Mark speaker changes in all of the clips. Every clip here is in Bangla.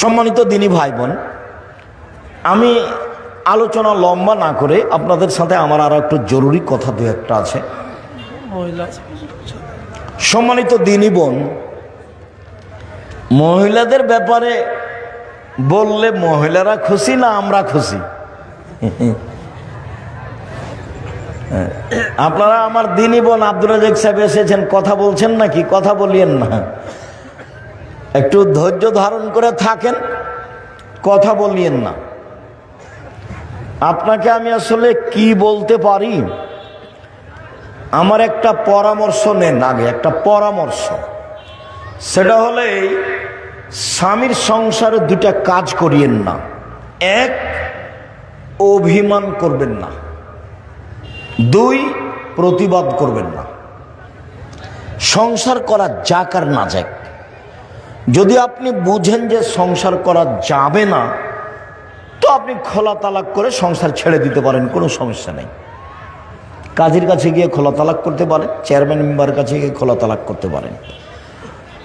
Speaker 1: সম্মানিত দিনী ভাই বোন আমি আলোচনা লম্বা না করে আপনাদের সাথে আমার আরও একটু জরুরি কথা দু একটা আছে। সম্মানিত দিনী বোন মহিলাদের ব্যাপারে বললে মহিলারা খুশি না আমরা খুশি? আপনারা আমার দিনী বোন আব্দুল রাজাক সাহেব এসেছেন কথা বলছেন নাকি? কথা বলিয়েন না। একটু ধৈর্য ধারণ করে থাকেন, কথা বলিয়েন না। আপনাকে আমি আসলে কি বলতে পারি? আমার একটা পরামর্শ নেন আগে, একটা পরামর্শ। সেটা হলে স্বামীর সংসারে দুটা কাজ করিয়েন না। এক, অভিমান করবেন না। দুই, প্রতিবাদ করবেন না। সংসার করা যাক আর না যাক। যদি আপনি বুঝেন যে সংসার করা যাবে না, তো আপনি খোলা তালাক করে সংসার ছেড়ে দিতে পারেন, কোনো সমস্যা নেই। কাজের কাছে গিয়ে খোলা তালাক করতে পারেন, চেয়ারম্যান মেম্বারের কাছে গিয়ে খোলা তালাক করতে পারেন।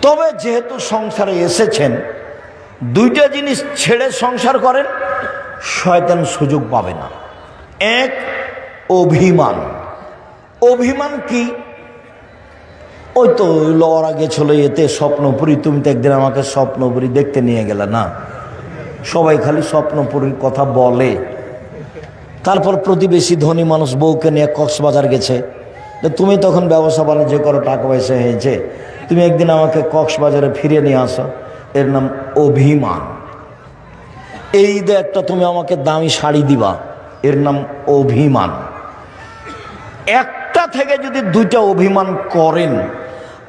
Speaker 1: তবে যেহেতু সংসারে এসেছেন, দুইটা জিনিস ছেড়ে সংসার করেন, শয়তান সুযোগ পাবে না। এক, অভিমান। অভিমান কি? ওই তো লওয়ার গেছিল এতে স্বপ্নপুরী, তুমি তো একদিন আমাকে স্বপ্নপুরী দেখতে নিয়ে গেলে না? সবাই খালি স্বপ্নপুরীর কথা বলে। তারপর প্রতিবেশী ধনী মানুষ বউকে নিয়ে কক্সবাজার গেছে। তুমি তখন ব্যবসা বাণিজ্য করো, টাকা পয়সা হয়েছে। তুমি একদিন আমাকে কক্সবাজারে ফিরে নিয়ে আসো। এর নাম অভিমান। এই ঈদে একটা তুমি আমাকে দামি শাড়ি দিবা। এর নাম অভিমান। একটা থেকে যদি দুইটা অভিমান করেন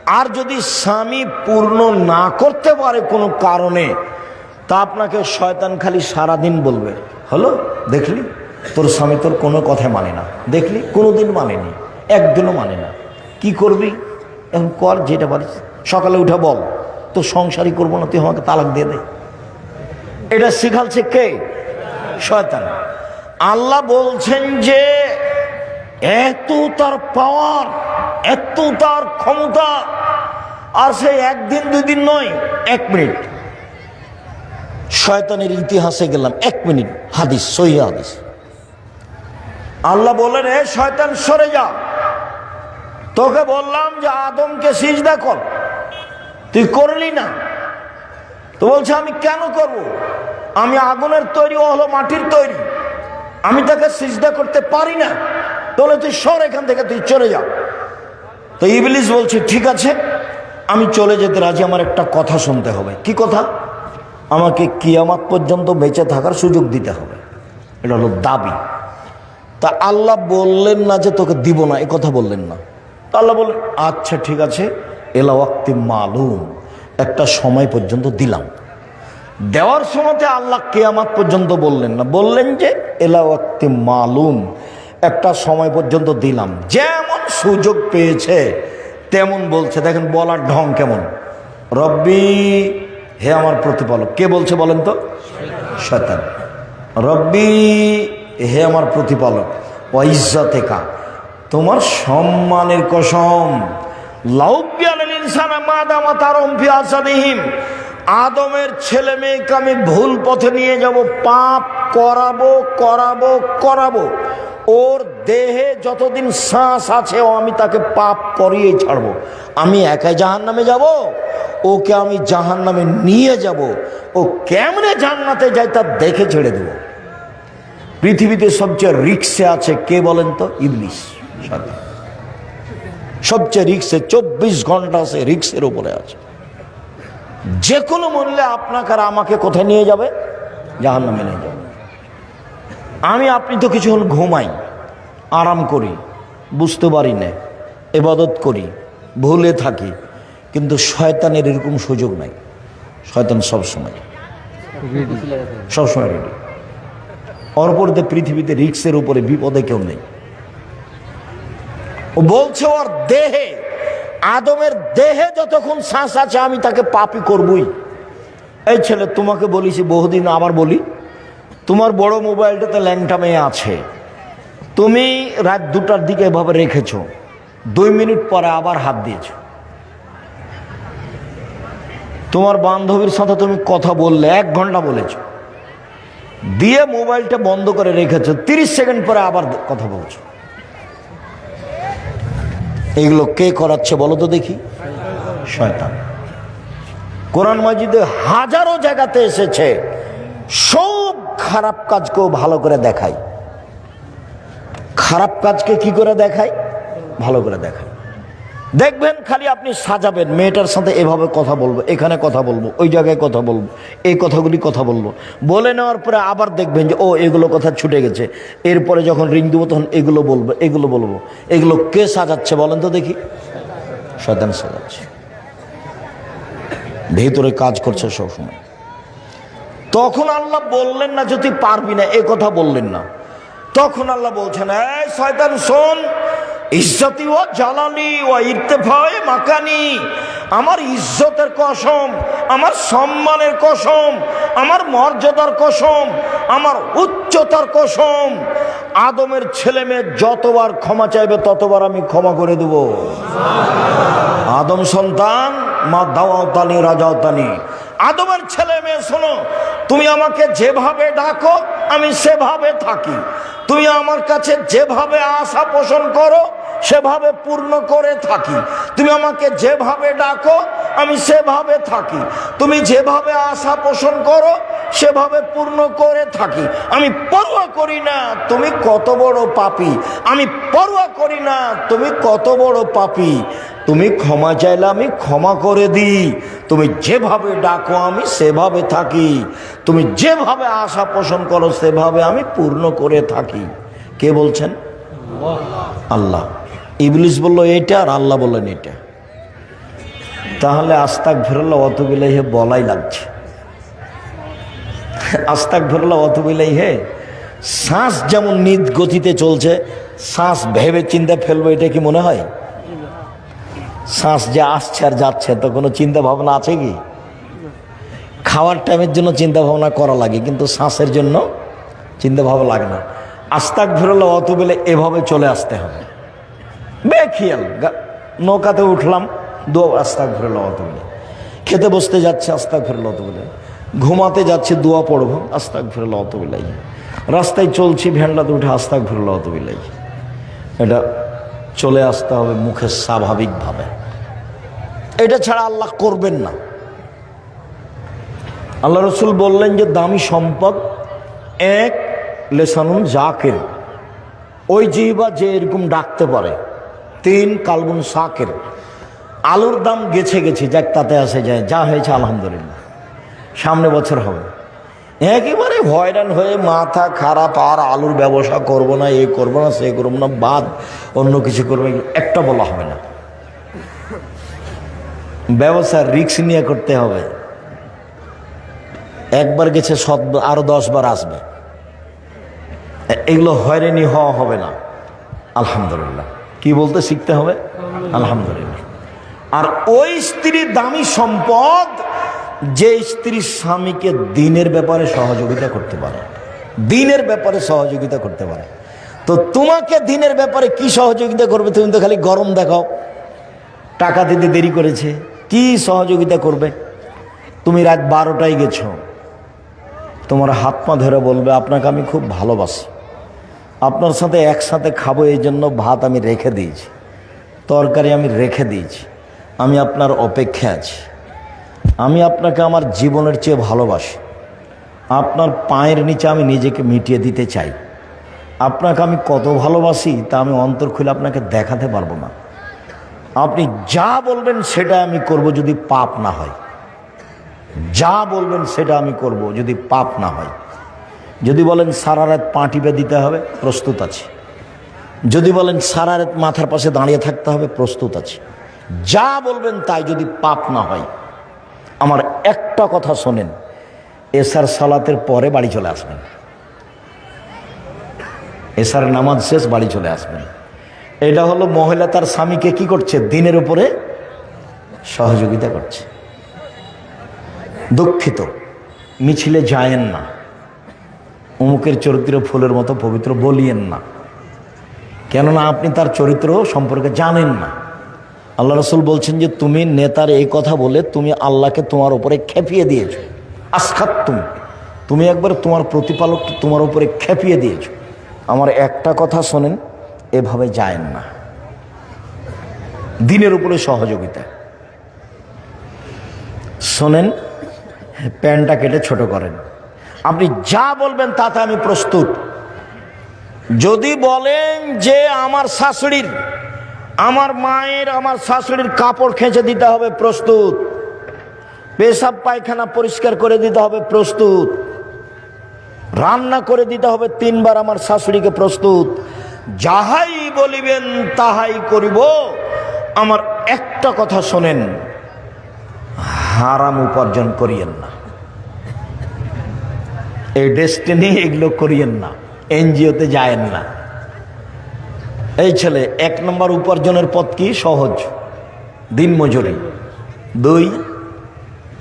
Speaker 1: আর যদি স্বামী পূর্ণ না করতে পারে কোনো কারণে, তা আপনাকে শয়তান খালি সারাদিন বলবে, হলো, দেখলি? তোর স্বামী তোর কোনো কথাই মানে না। দেখলি? কোনোদিন মানেনি, একদিনও মানে না। কি করবি? এখন কর, যেটা পারিস। সকালে উঠে বল তো সংসারই করব না, তুই আমাকে তালাক দিয়ে দে। এটা শিখালছে কে? শয়তান। আল্লাহ বলছেন যে এত তার পাওয়ার এত তার ক্ষমতা আর সে একদিন দুই দিন নয়, এক মিনিট। শয়তানের ইতিহাসে গেলাম, এক মিনিট। হাদিস, সহি হাদিস। আল্লাহ বললেন, এ শয়তান, সরে যা। তোকে বললাম যে আদমকে সিজদা কর। তুই করলি না। তো বলছে, আমি কেন করব। আমি আগুনের তৈরি ও হলো মাটির তৈরি। আমি তাকে সিজদা করতে পারি না। তাহলে তুই সর এখান থেকে, তুই চলে যা। তো ইবলিস বলছে, ঠিক আছে, আমি চলে যেতে রাজি, আমার একটা কথা শুনতে হবে। কি কথা? আমাকে কিয়ামাত পর্যন্ত বেঁচে থাকার সুযোগ দিতে হবে। এটা হলো দাবি। তা আল্লাহ বললেন না যে তোকে দিব না, এ কথা বললেন না। তা আল্লাহ বললেন আচ্ছা ঠিক আছে, এলা ওয়াক্তি মালুম, একটা সময় পর্যন্ত দিলাম। দেওয়ার সময়তে আল্লাহ কেয়ামাত পর্যন্ত বললেন না। বললেন যে, এলা ওয়াক্তি মালুম একটা সময় পর্যন্ত দিলাম। যেমন সুযোগ পেয়েছে, তেমন বলছে। দেখেন বলার ঢং কেমন। রব্বি, হে আমার প্রতিপালক, কে বলছে বলেন তো? শয়তান। রব্বি, হে আমার প্রতিপালক ওয়াইজ্জতে কা তোমার সম্মানের কসম। আদমের ছেলে মেয়েকে আমি ভুল পথে নিয়ে যাব, পাপ করাবো করাবো করাবো। ওর দেহে যতদিন শ্বাস আছে, ও আমি তাকে পাপ করিয়েই ছাড়বো। আমি একাই জাহান নামে যাব, ওকে আমি জাহান নামে নিয়ে যাব। ও কেমনে জান্নাতে যায় তা দেখে ছেড়ে দেবো। পৃথিবীতে সবচেয়ে রিক্সে আছে কে বলেন তো? ইবলিশ সবচেয়ে রিক্সে, চব্বিশ ঘণ্টা আছে রিক্সের উপরে আছে। যে কোনো মূল্যে আপনাকে আর আমাকে কোথায় নিয়ে যাবে? জাহান নামে নিয়ে যাবে। আমি আপনি তো কিছু কিছুক্ষণ ঘুমাই আরাম করি বুঝতে পারি না এবাদত করি ভুলে থাকি কিন্তু শয়তানের এরকম সুযোগ নাই। শয়তান সবসময় সবসময় রেডি অপরতে পৃথিবীতে রিক্সের উপরে বিপদে কেউ নেই। ও বলছে ওর দেহে আদমের দেহে যতক্ষণ শ্বাস আছে আমি তাকে পাপি করবই। এই ছেলে তোমাকে বলিছি বহুদিন আবার বলি তোমার বড় মোবাইলটাতে ল্যাংটা মেয়ে আছে। তুমি রাত দুটার দিকে এভাবে রেখেছো। দুই মিনিট পরে আবার হাত দিয়েছ। তোমার বান্ধবীর সাথে তুমি কথা বললে, এক ঘণ্টা বলেছ। দিয়ে মোবাইলটা বন্ধ করে রেখেছো, তিরিশ সেকেন্ড পরে আবার কথা বলছো। এগুলো কে করাচ্ছে বলো তো দেখি? শয়তান। কোরআন মাজিদে হাজারো জায়গাতে এসেছে, সব খারাপ কাজকেও ভালো করে দেখায় খারাপ কাজকে কি করে দেখায় ভালো করে দেখায় দেখবেন খালি আপনি সাজাবেন, মেয়েটার সাথে এভাবে কথা বলব, এখানে কথা বলব, ওই জায়গায় কথা বলব, এই কথাগুলি কথা বলব। বলে নেওয়ার পরে আবার দেখবেন যে, ও, এগুলো কথা ছুটে গেছে। এরপরে যখন রিং দেবো তখন এগুলো বলব এগুলো বলব। এগুলো কে সাজাচ্ছে বলেন তো দেখি। শয়তান সাজাচ্ছে। ভেতরে কাজ করছে সবসময়। তখন আল্লাহ বললেন না যদি পারবি না, এ কথা বললেন না। তখন আল্লাহ বলছেন, এই শয়তান, শোন, ইজ্জতি ও জালালি ও ইর্তেফায়ে মাকানি, আমার ইজ্জতের কসম, আমার সম্মানের কসম, আমার মর্যাদার কসম, আমার উচ্চতার কসম, আদমের ছেলে মেয়ে যতবার ক্ষমা চাইবে ততবার আমি ক্ষমা করে দেব। আদম সন্তান, মা দাওয়াতানি রাজাওতানি আদমের ছেলে মেয়ে, শোনো তুমি আমাকে যেভাবে ডাকো, আমি সেভাবে থাকি। তুমি আমার কাছে যেভাবে আশা পোষণ করো, সেভাবে পূর্ণ করে থাকি। তুমি আমাকে যেভাবে ডাকো, আমি সেভাবে থাকি। তুমি যেভাবে আশা পোষণ করো সেভাবে পূর্ণ করে থাকি। আমি পরোয়া করি না, তুমি কত বড় পাপি। আমি পরোয়া করি না, তুমি কত বড় পাপি। তুমি ক্ষমা চাইলে আমি ক্ষমা করে দিই। তুমি যেভাবে ডাকো, আমি সেভাবে থাকি। তুমি যেভাবে আশা পোষণ করো, সেভাবে আমি পূর্ণ করে থাকি। কে বলছেন? আল্লাহ। ইবলিস বলল, এটা আর আল্লাহ বললেন এটা। তাহলে আস্তাক ফেরল্লা অত বলাই লাগছে। আস্তাক ফেরল্লা অত হে শ্বাস যেমন নিদ গতিতে চলছে, শ্বাস ভেবে চিন্তা ফেলব, এটা কি মনে হয়? শ্বাস যে আসছে আর যাচ্ছে, তো কোনো চিন্তা ভাবনা আছে কি? খাওয়ার টাইমের জন্য চিন্তা ভাবনা করা লাগে, কিন্তু শ্বাসের জন্য চিন্তা ভাবনা লাগে না। আস্তাক ফেরল্লা অত বেলে এভাবে চলে আসতে হবে। বেখিয়াল, গা- নৌকাতে উঠলাম দু আস্তাক ফেরল অত বলে খেতে বসতে যাচ্ছে আস্তাক ফেরল অত বলে ঘুমাতে যাচ্ছে, দোয়া পড়ব। আস্তাক ফেরল অত বিলাই রাস্তায় চলছি ভ্যানটাতে উঠে আস্তাক ফেরল অত বিলাই এটা চলে আসতে হবে মুখে স্বাভাবিকভাবে। এটা ছাড়া আল্লাহ করবেন না। আল্লাহ রসুল বললেন যে, দামি সম্পদ এক, লেসানুন জাকের। ওই জিহবা যে এরকম ডাকতে পারে। তিন, কালবুন শাকের আলুর দাম গেছে গেছে, যাক তাতে আসে যায়। যা হয়েছে, আলহামদুলিল্লাহ। সামনে বছর হবে। একেবারে হয়রান হয়ে মাথা খারাপ, আর আলুর ব্যবসা করব না, এ করব না, সে করব না, বাদ, অন্য কিছু করব একটা বলা হবে না। ব্যবসা রিক্স নিয়ে করতে হবে। একবার গেছে সৎ, আরও দশ বার আসবে। এগুলো হয়রানি হওয়া হবে না। আলহামদুলিল্লাহ। কি বলতে শিখতে হবে? আলহামদুলিল্লাহ। আর ওই স্ত্রীর দামি সম্পদ যে স্ত্রী স্বামীকে দিনের ব্যাপারে সহযোগিতা করতে পারে, দিনের ব্যাপারে সহযোগিতা করতে পারে, তো তোমাকে দিনের ব্যাপারে কি সহযোগিতা করবে তুমি তো খালি গরম দেখাও। টাকা দিতে দেরি করেছে, কি সহযোগিতা করবে? তুমি রাত বারোটায় গেছো, তোমার হাত পা ধরে বলবে, আপনাকে আমি খুব ভালোবাসি। আপনার সাথে একসাথে খাব, এই জন্য ভাত আমি রেখে দিয়েছি, তরকারি আমি রেখে দিয়েছি, আমি আপনার অপেক্ষা আছি। আমি আপনাকে আমার জীবনের চেয়ে ভালোবাসি। আপনার পায়ের নিচে আমি নিজেকে মিটিয়ে দিতে চাই। আপনাকে আমি কত ভালোবাসি তা আমি অন্তর খুলে আপনাকে দেখাতে পারব না। আপনি যা বলবেন সেটা আমি করব যদি পাপ না হয়। যা বলবেন সেটা আমি করব যদি পাপ না হয়। যদি বলেন, সারা রাত পা টিপে দিতে হবে, প্রস্তুত আছি। যদি বলেন, সারা রাত মাথার পাশে দাঁড়িয়ে থাকতে হবে, প্রস্তুত আছি। যা বলবেন তাই যদি পাপ না হয়। একটা কথা শোনেন, এসার সালাতের পরে বাড়ি চলে আসবেন। এসার নামাজ শেষ, বাড়ি চলে আসবেন। এটা হলো মহিলা তার স্বামীকে কি করছে? দিনের উপরে সহযোগিতা করছে। দুঃখিত, মিছিলে যায়েন না। অমুকের চরিত্র ফুলের মতো পবিত্র বলিয়েন না। কেননা আপনি তার চরিত্র সম্পর্কে জানেন না। আল্লাহ রসুল বলছেন যে, তুমি নেতার এই কথা বলে তুমি আল্লাহকে তোমার উপরে খেপিয়ে দিয়েছ। আসখাত তুমি তুমি একবার তোমার প্রতিপালককে তোমার উপরে খেপিয়ে দিয়েছ। আমার একটা কথা শোনেন, এভাবে যায়েন না। দিনের উপরে সহযোগিতা। শোনেন, প্যান্টটা কেটে ছোট করেন। আপনি যা বলবেন তাতে আমি প্রস্তুত। যদি বলেন যে, আমার শাশুড়ির আমার মায়ের, আমার শাশুড়ির কাপড় খেঁচে দিতে হবে প্রস্তুত। পেশাব পায়খানা পরিষ্কার করে দিতে হবে প্রস্তুত। রান্না করে দিতে হবে তিনবার আমার শাশুড়িকে প্রস্তুত। যাহাই বলিবেন তাহাই করিব। আমার একটা কথা শোনেন, হারাম উপার্জন করিয়েন না। এই ডেস্টিনি এগুলো করিয়েন না, এনজিওতে যায়েন না। এই ছেলে এক নম্বর উপার্জনের পথ কি? সহজ। দিন মজুরি। দুই,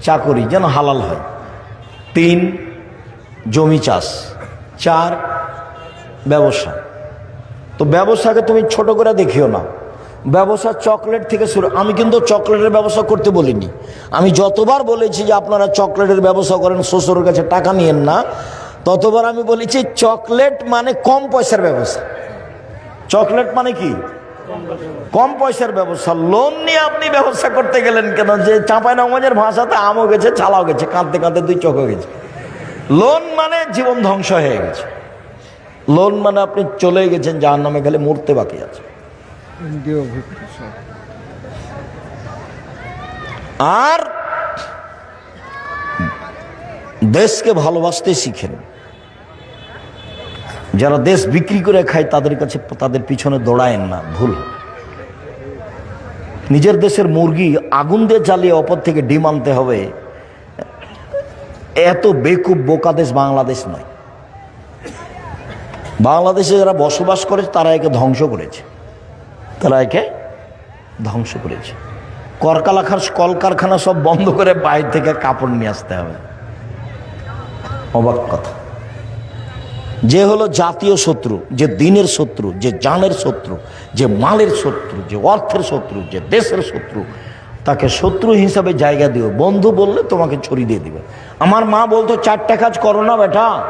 Speaker 1: চাকরি যেন হালাল হয়। তিন, জমি চাষ। চার, ব্যবসা। তো ব্যবসাকে তুমি ছোট করে দেখিও না। ব্যবসা চকলেট থেকে শুরু, আমি কিন্তু চকলেটের ব্যবসা করতে বলিনি। আমি যতবার বলেছি যে আপনারা চকলেটের ব্যবসা করেন, শ্বশুরের কাছে টাকা নিয়েন না, ততবার আমি বলেছি চকলেট মানে কম পয়সার ব্যবসা। চকলেট মানে কি? কম পয়সার ব্যবসা। লোন নিয়ে আপনি ব্যবসা করতে গেলেন কেন? যে চাঁপাই নগজের ভাষাতে আমও গেছে, ছালাও গেছে, কাঁদতে কাঁদতে দুই চোখও গেছে। লোন মানে জীবন ধ্বংস হয়ে গেছে। লোন মানে আপনি চলে গেছেন যার নামে গেলে মরতে বাকি আছে। আর দেশকে ভালোবাসতে শিখেন। যারা দেশ বিক্রি করে খায়, তাদের কাছে, তাদের পিছনে দৌড়ায়েন না, ভুল। নিজের দেশের মুরগি আগুন দিয়ে জ্বালিয়ে অপর থেকে ডিম আনতে হবে, এত বেকুব বোকা দেশ বাংলাদেশ নয়। বাংলাদেশে যারা বসবাস করে, তারা একে ধ্বংস করেছে। তারা একে ধ্বংস করেছে। কলকারখানা কলকারখানা সব বন্ধ করে বাইরে থেকে কাপড় নিয়ে আসতে হবে। অবাক কথা। যে হলো জাতীয় শত্রু, যে দিনের শত্রু, যে জানের শত্রু, যে মালের শত্রু, যে অর্থের শত্রু, যে দেশের শত্রু, তাকে শত্রু হিসাবে জায়গা দিও। বন্ধু বললে তোমাকে ছড়ি দিয়ে দিবে। আমার মা বলতো, চারটা কাজ করো না বেটা।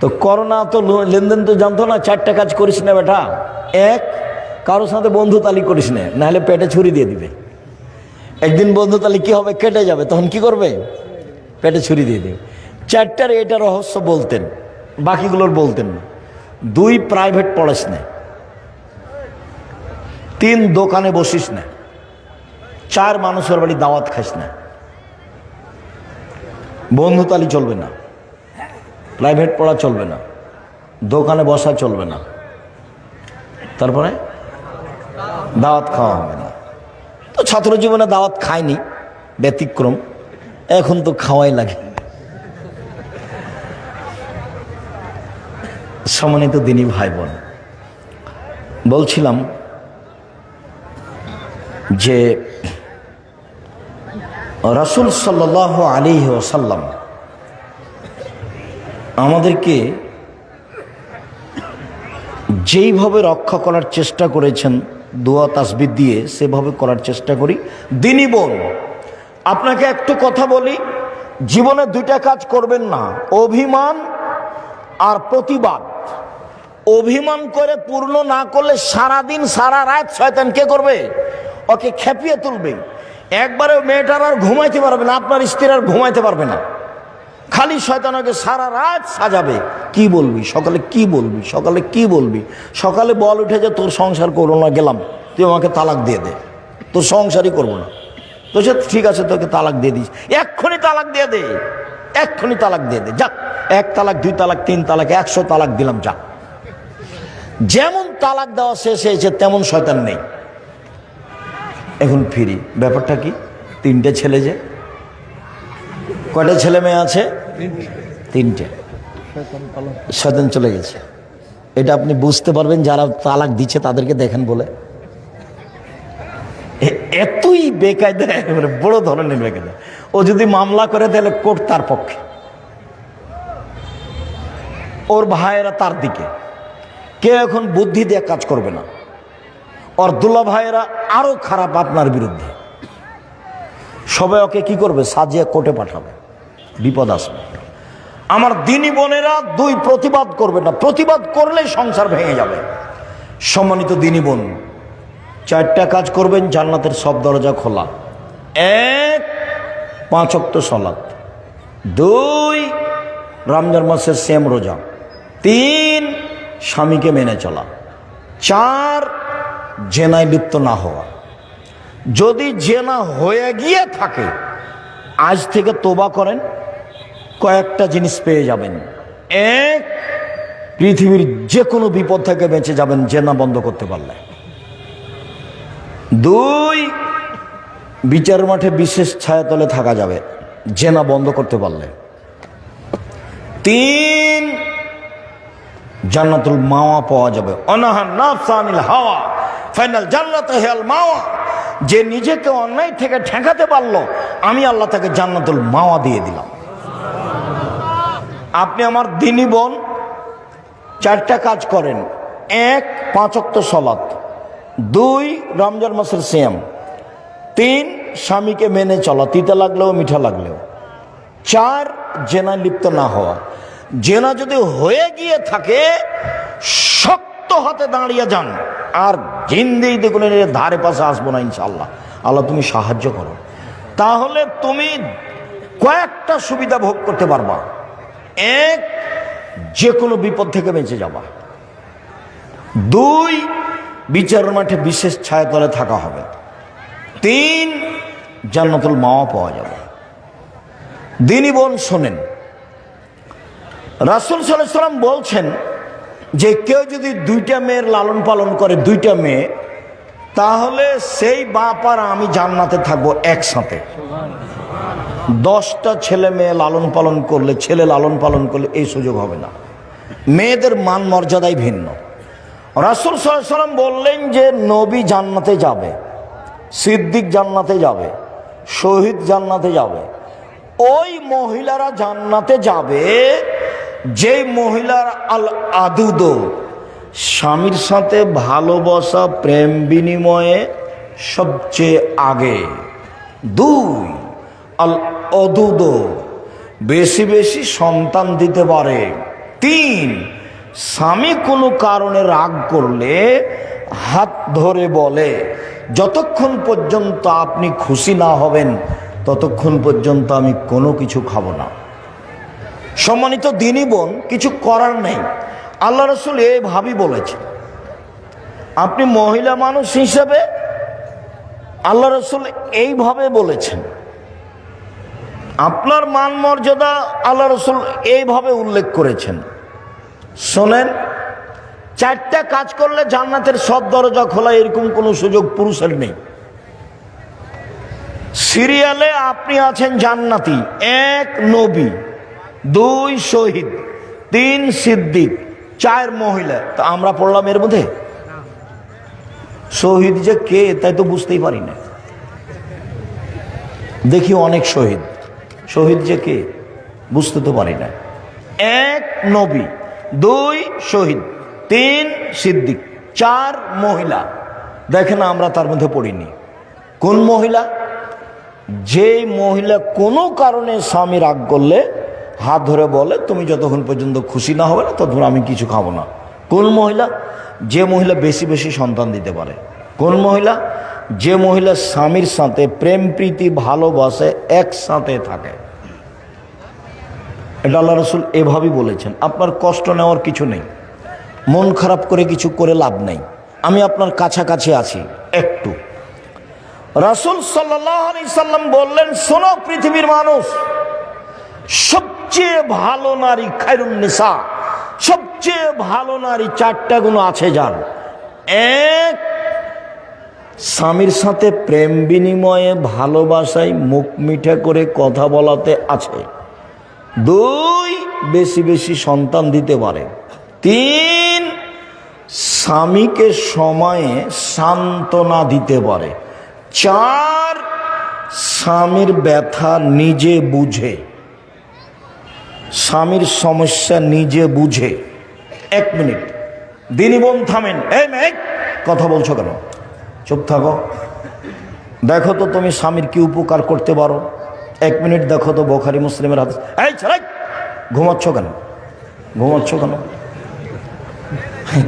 Speaker 1: তো করোনা তো লেনদেন তো জানতো না, চারটা কাজ করিস না বেটা। এক, কারোর সাথে বন্ধু তালি করিস না, নাহলে পেটে ছুরি দিয়ে দিবে। একদিন বন্ধু তালি কি হবে, কেটে যাবে, তখন কি করবে? পেটে ছুরি দিয়ে দিবে। চারটার এটা রহস্য বলতেন। বাকিগুলোর বলতেন। না দুই প্রাইভেট পড়াস না। তিন দোকানে বসিস না। চার মানুষের বাড়ি দাওয়াত খাস না। বন্ধুতালি চলবে না। প্রাইভেট পড়া চলবে না। দোকানে বসা চলবে না। তারপরে দাওয়াত খাওয়া হবে না। তো ছাত্র জীবনে দাওয়াত খায়নি ব্যতিক্রম। এখন তো খাওয়াই লাগে। সম্মানিত দিনী ভাই বোন বলছিলাম যে রসুল সাল্লাহ আলী ওসাল্লাম আমাদেরকে যেইভাবে রক্ষা করার চেষ্টা করেছেন, দোয়া তাসবিদ দিয়ে সেভাবে করার চেষ্টা করি। দিনই বোন, আপনাকে একটু কথা বলি, জীবনে দুইটা কাজ করবেন না, অভিমান আর প্রতিবাদ। অভিমান করে পূর্ণ না করলে সারাদিন, সারা রাত শয়তান কে করবে? ওকে খেপিয়ে তুলবে। একবারে মেয়েটার আর ঘুমাইতে পারবে না, আপনার স্ত্রীর আর ঘুমাইতে পারবে না। খালি শয়তান ওকে সারা রাত সাজাবে। কি বলবি? সকালে কি বলবি? সকালে কি বলবি? সকালে বল উঠে যে তোর সংসার করব না, গেলাম। তুই আমাকে তালাক দিয়ে দে। তোর সংসারই করব না। তো সে ঠিক আছে, তোকে তালাক দিয়ে দিস। এক্ষুনি তালাক দিয়ে দে। এক্ষুনি তালাক দিয়ে দে। যাক, এক তালাক, দুই তালাক, তিন তালাক, একশো তালাক দিলাম যাক যেমন তালাক দেওয়া শেষ হয়েছে, তেমন শয়তান নেই। এখন ফিরি। ব্যাপারটা কি? তিনটে ছেলে যে? কয়টা ছেলে মেয়ে আছে? তিনটে। শয়তান চলে গেছে। এটা আপনি বুঝতে পারবেন, যারা তালাক দিচ্ছে তাদেরকে দেখেন বলে। এতই বেকায়দা মানে বড় ধরনের বেকায়দা। ও যদি মামলা করে, তাহলে কোর্ট তার পক্ষে। ওর ভাইয়েরা তার দিকে। কেউ এখন বুদ্ধি দিয়ে কাজ করবে না? অর্দুল্লা ভাইয়েরা আরও খারাপ আপনার বিরুদ্ধে। সবাই ওকে কি করবে? সাজিয়ে কোর্টে পাঠাবে। বিপদ আসবে। আমার দিনী বোনেরা দুই প্রতিবাদ করবে না। প্রতিবাদ করলেই সংসার ভেঙে যাবে। সম্মানিত দিনী বোন, চারটা কাজ করবেন, জান্নাতের সব দরজা খোলা। এক, পাঁচ অক্ত সলাৎ দুই, রমজান মাসের সেম রোজা। তিন স্বামীকে মেনে চলা। চার, জেনায় লিপ্ত না হওয়া। যদি জেনা হয়ে গিয়ে থাকে, আজ থেকে তোবা করেন, কয়েকটা জিনিস পেয়ে যাবেন। এক, পৃথিবীর যে কোনো বিপদ থেকে বেঁচে যাবেন, জেনা বন্ধ করতে পারলে। দুই, বিচার মাঠে বিশেষ ছায়াতলে থাকা যাবে, জেনা বন্ধ করতে পারলে। তিন জান্নাতুল মাওয়া পাওয়া যাবে। অনাহান নাফসানিল হাওয়া। ফাইনাল জান্নাত হেয়াল মাওয়া। যে নিজেকে অন্যায় থেকে ঠেকাতে পারল, আমি আল্লাহ তাকে জান্নাতুল মাওয়া দিয়ে দিলাম। আপনি আমার দিনী বোন, চারটা কাজ করেন। এক পাঁচক্ত সলাৎ। দুই, রমজান মাসের সিয়াম। তিন, স্বামীকে মেনে চলা। তিতা লাগলেও মিঠা লাগলেও। চার জেনা লিপ্ত না হওয়া। জেনা যদি হয়ে গিয়ে থাকে, শক্ত হাতে দাঁড়িয়ে যান, আর জিন্দি দেখুন ধারে পাশে আসব না ইনশাল্লাহ আল্লাহ তুমি সাহায্য করো। তাহলে তুমি কয়েকটা সুবিধা ভোগ করতে পারবা। এক যে কোনো বিপদ থেকে বেঁচে যাবা। দুই বিচার মাঠে বিশেষ ছায়াতলে থাকা হবে। তিন, জান্নাতুল মাওয়া পাওয়া যাবে। দিনী বোন শোনেন রাসুল সাল্লাম বলছেন যে কেউ যদি দুইটা মেয়ের লালন পালন করে দুইটা মেয়ে, তাহলে সেই বাপ আর আমি জান্নাতে থাকব একসাথে। দশটা ছেলে মেয়ে লালন পালন করলে, ছেলে লালন পালন করলে এই সুযোগ হবে না। মেয়েদের মান মর্যাদাই ভিন্ন। রাসুল সাল্লাম বললেন যে নবী জান্নাতে যাবে, সিদ্দিক জান্নাতে যাবে, শহীদ জান্নাতে যাবে। ওই মহিলারা জান্নাতে যাবে যেই মহিলার আল আদুদ, স্বামীর সাথে ভালোবাসা, প্রেম বিনিময়ে সবচেয়ে আগে। দুই, আল অদুদ, বেশি বেশি সন্তান দিতে পারে। তিন, স্বামী কোনো কারণে রাগ করলে হাত ধরে বলে, যতক্ষণ পর্যন্ত আপনি খুশি না হবেন, ততক্ষণ পর্যন্ত আমি কোনো কিছু খাব না। সম্মানিত দিনই বোন, কিছু করার নেই। আল্লাহ রসুল এইভাবেই বলেছে আপনি মহিলা মানুষ হিসেবে আল্লাহ রসুল এইভাবে বলেছেন। আপনার মান মর্যাদা আল্লাহ রসুল এইভাবে উল্লেখ করেছেন। শোনেন, চারটা কাজ করলে জান্নাতের সব দরজা খোলা, এরকম কোনো সুযোগ পুরুষের নেই। সিরিয়ালে আপনি আছেন জান্নাতি, এক নবী। দুই শহীদ, তিন সিদ্দিক, চার মহিলা। তা আমরা পড়লাম এর মধ্যে? শহীদ যে কে, তাই তো বুঝতেই পারি না। দেখি অনেক শহীদ। শহীদ যে কে, বুঝতে তো পারি না। এক নবী, দুই শহীদ, তিন সিদ্দিক, চার মহিলা। দেখেন আমরা তার মধ্যে পড়িনি। কোন মহিলা? যে মহিলা কোনো কারণে স্বামী রাগ করলে হাত ধরে বলে, তুমি যতক্ষণ পর্যন্ত খুশি না হবে না, ততক্ষণ আমি কিছু খাব না। কোন মহিলা? যে মহিলা বেশি বেশি সন্তান দিতে পারে। কোন মহিলা? যে মহিলা স্বামীর সাথে প্রেম, প্রীতি, ভালোবাসে, একসাথে থাকে। এটা আল্লাহ রসুল এভাবেই বলেছেন। আপনার কষ্ট নেওয়ার কিছু নেই। মন খারাপ করে কিছু করে লাভ নেই। আমি আপনার কাছাকাছি আছি, একটু। রাসুল সাল্লাম বললেন, শোনো পৃথিবীর মানুষ সবচেয়ে ভালো নারী খায়রুন নিসা, সবচেয়ে ভালো নারী চারটা গুণ আছে যার এক, স্বামীর সাথে প্রেম বিনিময়ে ভালোবাসায় মুখ মিঠে করে কথা বলাতে আছে। দুই, বেশি বেশি সন্তান দিতে পারে। তিন, স্বামীকে সময়ে সান্ত্বনা দিতে পারে। চার, স্বামীর ব্যথা নিজে বুঝে। স্বামীর সমস্যা নিজে বুঝে। এক মিনিট। দিনী বোন থামেন। এই মেয়ে, কথা বলছো কেন? চুপ থাকো। দেখো তো তুমি স্বামীর কি উপকার করতে পারো। এক মিনিট দেখো তো বোখারি মুসলিমের হাতে এই ছেলে, ঘুমাচ্ছ কেন? ঘুমাচ্ছ কেন?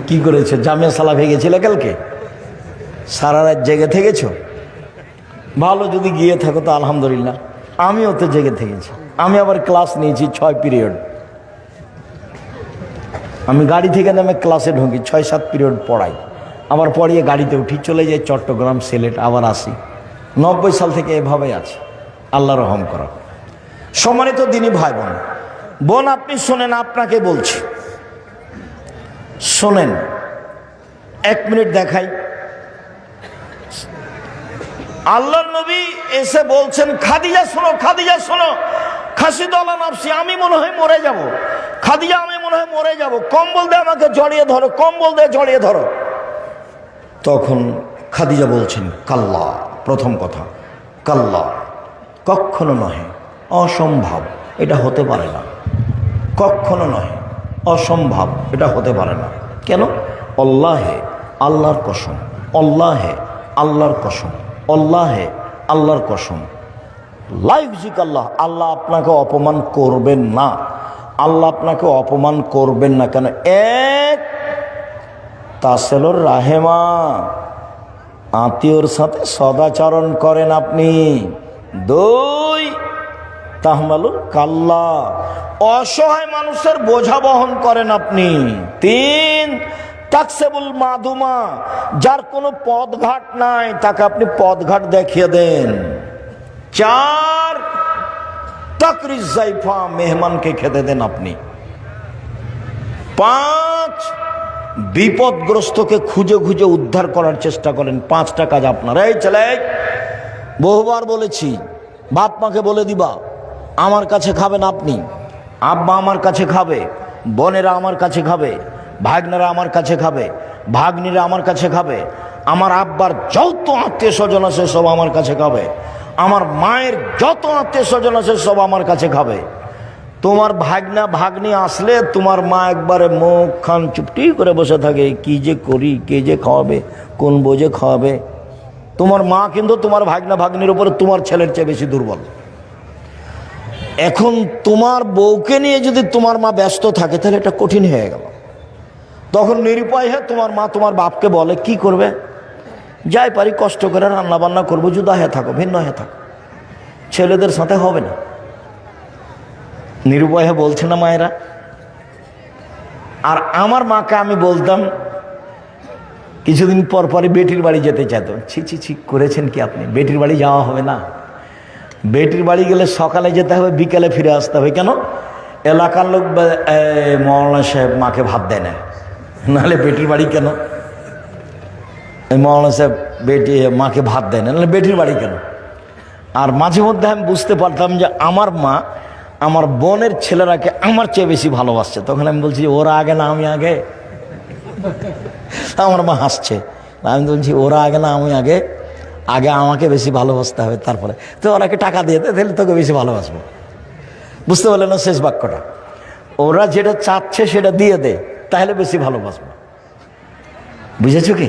Speaker 1: কি করেছে? জামিয়া সালা ভেঙেছিলে কালকে? সারা রাত জেগে থেকেছ? ভালো যদি গিয়ে থাকো তো আলহামদুলিল্লাহ। আমিও তো জেগে থেকেছি। আমি আবার ক্লাস নিয়েছি ছয় পিরিয়ড। আমি গাড়ি থেকে নামে ক্লাসে ঢুকি, ছয়, সাত পিরিয়ড পড়াই। আবার পড়িয়ে গাড়িতে উঠি, চলে যাই চট্টগ্রাম, সিলেট, আবার আসি। নব্বই সাল থেকে এভাবেই আছে। আল্লাহ রহম করা সম্মানিত দিনই ভাই বোন বোন, আপনি শোনেন, আপনাকে বলছি। শোনেন, এক মিনিট দেখাই। আল্লাহ নবী এসে বলছেন, খাদিজা শোনো খাদিজা শোনো। খাসি দলা নাফসি, আমি মনে হয় মরে যাব। খাদিজা, আমি মনে হয় মরে যাব। কম্বল দিয়ে আমাকে, জড়িয়ে ধরো, কম্বল দিয়ে জড়িয়ে ধরো। তখন খাদিজা বলছেন, কাল্লা, প্রথম কথা, কাল্লা কখনো নহে, অসম্ভব, এটা হতে পারে না। কখনো নহে, অসম্ভব, এটা হতে পারে না। কেন? অল্লাহে আল্লাহর কসম, অল্লাহে আল্লাহর কসম। অল্লাহে আল্লাহর কসম। লাইফ জিক আল্লাহ আল্লাহ আপনাকে অপমান করবেন না। আল্লাহ আপনাকে অপমান করবেন না কেন? এক, তাসেলর রাহেমা, আত্মীয়র সাথে সদাচরণ করেন আপনি। দুই তাহমালুর কাল্লা, অসহায় মানুষের বোঝা বহন করেন আপনি। তিন টাকসেবুল মাধুমা যার কোনো পদঘাট নাই, তাকে আপনি পদঘাট দেখিয়ে দেন। চার, তাকরিজ জাইফা মেহমানকে খেতে দেন আপনি। পাঁচ, বিপদগ্রস্তকে খুঁজে খুঁজে উদ্ধার করার চেষ্টা করেন। পাঁচটা কাজ আপনার। এই ছেলে, বহুবার বলেছি, বাপ মাকে বলে দিবা, আমার কাছে খাবেন আপনি। আব্বা আমার কাছে খাবে, বোনেরা আমার কাছে খাবে। ভাগ্নেরা আমার কাছে খাবে, ভাগ্নিরা আমার কাছে খাবে, আমার আব্বার যত আত্মীয় স্বজন আছে সব আমার কাছে খাবে, আমার মায়ের যত আত্মীয় স্বজন আছে সব আমার কাছে খাবে। তোমার ভাগনা, ভাগ্নি আসলে তোমার মা একবারে মুখ খান চুপটি করে বসে থাকে, কি যে করি, কে যে খাওয়াবে, কোন বোঝে খাওয়াবে। তোমার মা কিন্তু তোমার ভাগনা, ভাগ্নির উপরে তোমার ছেলের চেয়ে বেশি দুর্বল। এখন তোমার বউকে নিয়ে যদি তোমার মা ব্যস্ত থাকে, তাহলে এটা কঠিন হয়ে গেল। তখন নিরুপায় হয়ে তোমার মা তোমার বাপকে বলে, কি করবে? যাই পারি, কষ্ট করে রান্না বান্না করব, জুদা হয়ে থাকো, ভিন্ন হয়ে থাকো। ছেলেদের সাথে হবে না। নিরুপায় বলছে না মায়েরা, আর আমার মাকে আমি বলতাম, কিছুদিন পর পরে বেটির বাড়ি যেতে চাইতো। ছি ছি ছি, করেছেন কি আপনি? বেটির বাড়ি যাওয়া হবে না। বেটির বাড়ি গেলে সকালে যেতে হবে, বিকালে ফিরে আসতে হবে। কেন? এলাকার লোক মৌলানা সাহেব মাকে ভাত দেয় না। নাহলে বেটির বাড়ি কেন? মৌলানা সাহেব বেটি, মাকে ভাত দেয় না নাহলে বেটির বাড়ি কেন? আর মাঝে মধ্যে আমি বুঝতে পারতাম যে আমার মা আমার বোনের ছেলেরাকে আমার চেয়ে বেশি ভালোবাসছে। তখন আমি বলছি, ওরা আগে না, আমি আগে? আমার মা হাসছে। আমি বলছি, ওরা আগে না, আমি আগে? আগে আমাকে বেশি ভালোবাসতে হবে, তারপরে? তো ওরাকে টাকা দিয়ে দে, তাহলে তোকে বেশি ভালোবাসবো। বুঝতে পারলেন না শেষ বাক্যটা? ওরা যেটা চাচ্ছে সেটা দিয়ে দে। তাহলে বেশি ভালোবাসবো। বুঝেছ কি?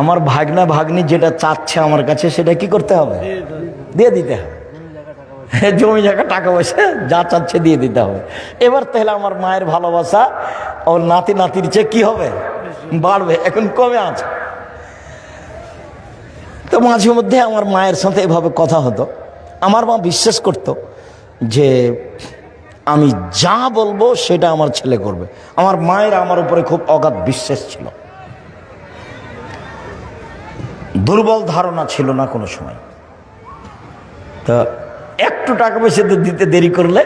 Speaker 1: আমার ভাগনা ভাগ্নি যেটা চাচ্ছে আমার কাছে সেটা কি করতে হবে? দিয়ে দিতে হবে। জমি জায়গা টাকা পয়সা যা চাচ্ছে দিয়ে দিতে হবে। এবার তাহলে আমার মায়ের ভালোবাসা ওর নাতি নাতির চেয়ে কি হবে? বাড়বে এখন কমে আছে। তো মাঝে মধ্যে আমার মায়ের সাথে এভাবে কথা হতো। আমার মা বিশ্বাস করত যে আমি যা বলব সেটা আমার ছেলে করবে। আমার মায়ের আমার উপরে খুব অগাধ বিশ্বাস ছিল। দুর্বল ধারণা ছিল না কোনো সময়। তো একটু টাকা পয়সা দিতে দেরি করলে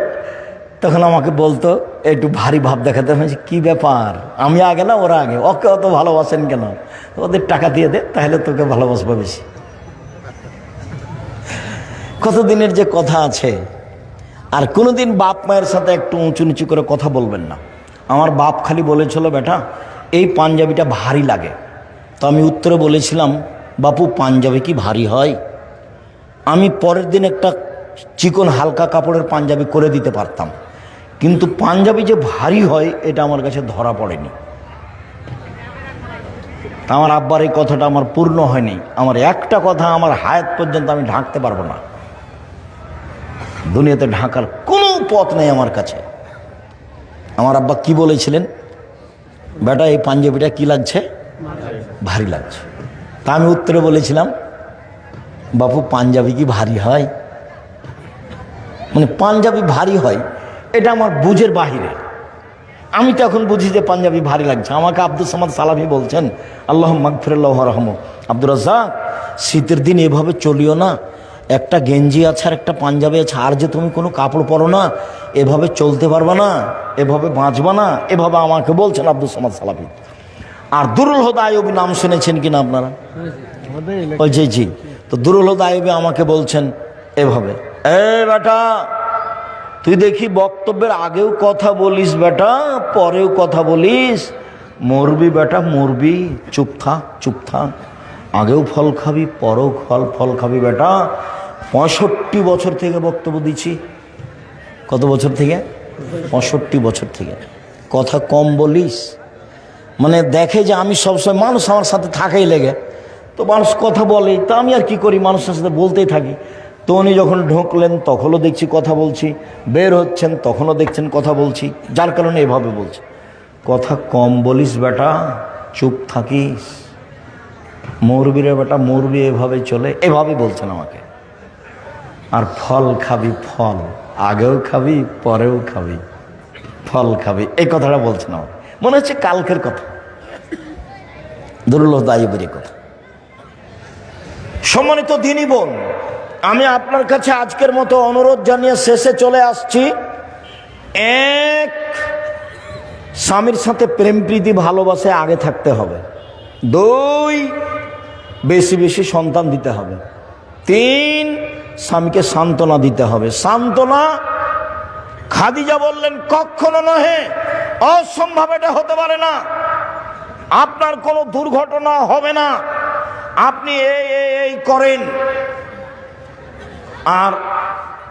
Speaker 1: তখন আমাকে বলতো একটু ভারী ভাব দেখাতে। বলছি, কি ব্যাপার? আমি আগে না ওরা আগে? ওকে অত ভালোবাসেন কেন? ওদের টাকা দিয়ে দে তাহলে তোকে ভালোবাসবো বেশি। কতদিনের যে কথা আছে আর কোনোদিন বাপ মায়ের সাথে একটু উঁচু নিচু করে কথা বলবেন না। আমার বাপ খালি বলেছিল, বেটা, এই পাঞ্জাবিটা ভারী লাগে। তো আমি উত্তরে বলেছিলাম, বাপু, পাঞ্জাবি কি ভারী হয়? আমি পরের দিন একটা চিকন হালকা কাপড়ের পাঞ্জাবি করে দিতে পারতাম। কিন্তু পাঞ্জাবি যে ভারী হয়, এটা আমার কাছে ধরা পড়েনি। আমার আব্বার এই কথাটা আমার পূর্ণ হয়নি। আমার একটা কথা আমার হায়াত পর্যন্ত আমি ঢাকতে পারব না। দুনিয়াতে ঢাকার কোনো পথ নেই আমার কাছে। আমার আব্বা কি বলেছিলেন? বেটা, এই পাঞ্জাবিটা কি লাগছে? ভারী লাগছে। তা আমি উত্তরে বলেছিলাম, বাপু, পাঞ্জাবি কি ভারী হয়? মানে পাঞ্জাবি ভারী হয়, এটা আমার বুঝের বাহিরে। আমি তো এখন বুঝি যে পাঞ্জাবি ভারী লাগছে। আমাকে আব্দুল সামাদ সালাফি বলছেন আল্লাহ মাগফিরাল্লাহ রহম আব্দুর রাজ্জাক, শীতের দিন এভাবে চলিও না। একটা গেঞ্জি আছে আর একটা পাঞ্জাবি আছে। আর যে তুমি কোনো কাপড় পরো না, এভাবে চলতে পারবে না, এভাবে বাঁচবা না, এভাবে আমাকে বলছেন আব্দুল সামাদ সালাফি। আর দুরুল হদা আয়বি নাম শুনেছেন কিনা আপনারা? ওই জি জি। তো দুরুল হদা আয়বি আমাকে বলছেন এভাবে। এ বেটা, তুই দেখি বক্তব্যের আগেও কথা বলিস বেটা, পরেও কথা বলিস। মরবি বেটা, মরবি। চুপ থাক চুপ থাক। আগেও ফল খাবি, পরেও ফল ফল খাবি বেটা। পঁয়ষট্টি বছর থেকে বক্তব্য দিচ্ছি। কত বছর থেকে? পঁয়ষট্টি বছর থেকে। কথা কম বলিস। মানে দেখে যে আমি সবসময় মানুষ আমার সাথে থাকাই লেগে। তো মানুষ কথা বলে, তা আমি আর কি করি? মানুষের সাথে বলতেই থাকি। তো উনি যখন ঢুকলেন, তখনও দেখছি কথা বলছি। বের হচ্ছেন, তখনও দেখছেন কথা বলছি। যার কারণে এভাবে বলছি। কথা কম বলিস বেটা, চুপ থাকিস। মরবিরে বেটা, মরবি এভাবে চলে, এভাবে বলছেন আমাকে। আর ফল খাবি, ফল। আগেও খাবি, পরেও খাবি। ফল খাবি, এই কথাটা বলছেন আমাকে। মনে হচ্ছে কালকের কথা। দুর্লভ দায়ীবের কথা। সম্মানিত দিনী বোন, আমি আপনার কাছে আজকের মতো অনুরোধ জানিয়ে শেষে চলে আসছি। এক, স্বামীর সাথে প্রেম প্রীতি ভালোবাসে আগে থাকতে হবে। দুই, বেশি বেশি সন্তান দিতে হবে। তিন, স্বামীকে সান্ত্বনা দিতে হবে। সান্ত্বনা, খাদিজা বললেন, কখনো নহে, অসম্ভব এটা হতে পারে না। আপনার কোনো দুর্ঘটনা হবে না। আপনি এই এই করেন। আর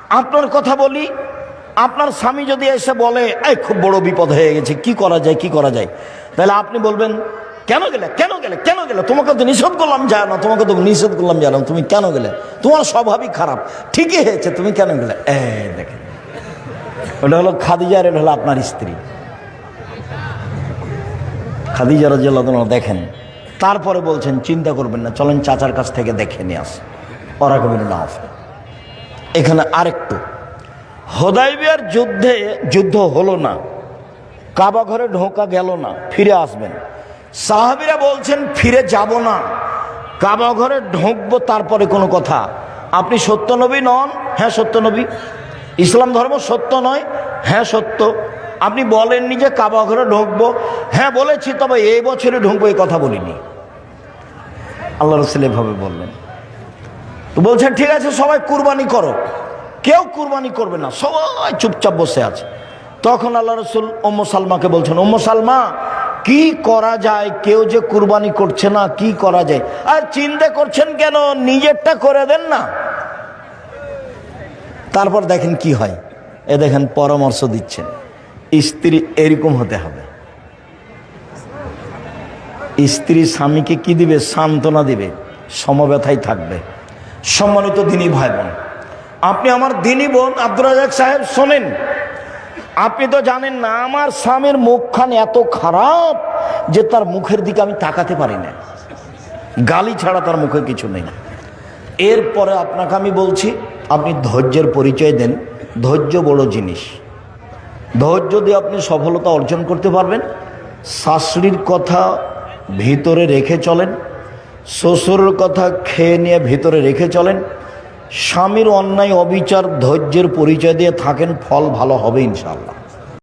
Speaker 1: আপনার কথা বলি, আপনার স্বামী যদি এসে বলে, এই, খুব বড় বিপদ হয়ে গেছে, কি করা যায়, কি করা যায়? তাহলে আপনি বলবেন কেন গেলে? কেন গেলে? কেন গেলে? তোমাকে তো নিষেধ করলাম যায় না? তোমাকে তো নিষেধ করলাম, জানো তুমি কেন গেলে? তোমার স্বভাবই খারাপ। ঠিকই হয়েছে, তুমি কেন গেলে? এ, দেখেন। ওটা হলো খাদিজার এটা হলো আপনার স্ত্রী। খাদিজা রাজিয়াল্লাহ দেখেন, তারপরে বলছেন, চিন্তা করবেন না, চলেন চাচার কাছ থেকে দেখে নিয়ে আস। ওরা কবির না এখানে আরেকটু। হোদাইবিয়ার যুদ্ধে, যুদ্ধ হলো না। কাবা ঘরে ঢোকা গেল না, ফিরে আসবেন। সাহাবিরা বলছেন, ফিরে যাব না। কাবা ঘরে ঢুকবো তারপরে কোনো কথা। আপনি সত্য নবী নন হ্যাঁ সত্য নবী। ইসলাম ধর্ম সত্য নয় হ্যাঁ সত্য। আপনি বলেননি যে কাবা ঘরে ঢুকবো। হ্যাঁ বলেছি, তবে এই বছরে ঢুকবো, এই কথা বলিনি। আল্লাহ রসুল এভাবে বললেন। তো বলছেন, ঠিক আছে, সবাই কুরবানি করো। কেউ কুরবানি করবে না, সবাই চুপচাপ বসে আছে। তখন আল্লাহ রসুল ওম্ম সালমাকে বলছেন ওম্ম সালমা কি করা যায়? কেউ যে কুরবানি করছে না, কি করা যায়? আর চিন্তা করছেন কেন? নিজেরটা করে দেন না। তারপর দেখেন কি হয়? এ দেখেন পরামর্শ দিচ্ছেন। স্ত্রী এরকম হতে হবে। স্ত্রী স্বামীকে কি দিবে? সান্ত্বনা দিবে। সমব্যথায় থাকবে। সম্মানিত দিনী ভাই বোন, আপনি আমার দিনী বোন আব্দুর রাজাক সাহেব শোনেন। আপনি তো জানেন না, আমার স্বামীর মুখখান এত খারাপ যে তার মুখের দিকে আমি তাকাতে পারি না। গালি ছাড়া তার মুখে কিছু নেই। না এরপরে আপনাকে আমি বলছি, আপনি ধৈর্যের পরিচয় দেন। ধৈর্য বড় জিনিস। ধৈর্য দিয়ে আপনি সফলতা অর্জন করতে পারবেন। শাশুড়ির কথা ভিতরে রেখে চলেন। শ্বশুরের কথা খেয়ে নিয়ে ভিতরে রেখে চলেন। স্বামীর অন্যায় অবিচার ধৈর্যের পরিচয় দিয়ে থাকেন ফল ভালো হবে ইনশাল্লাহ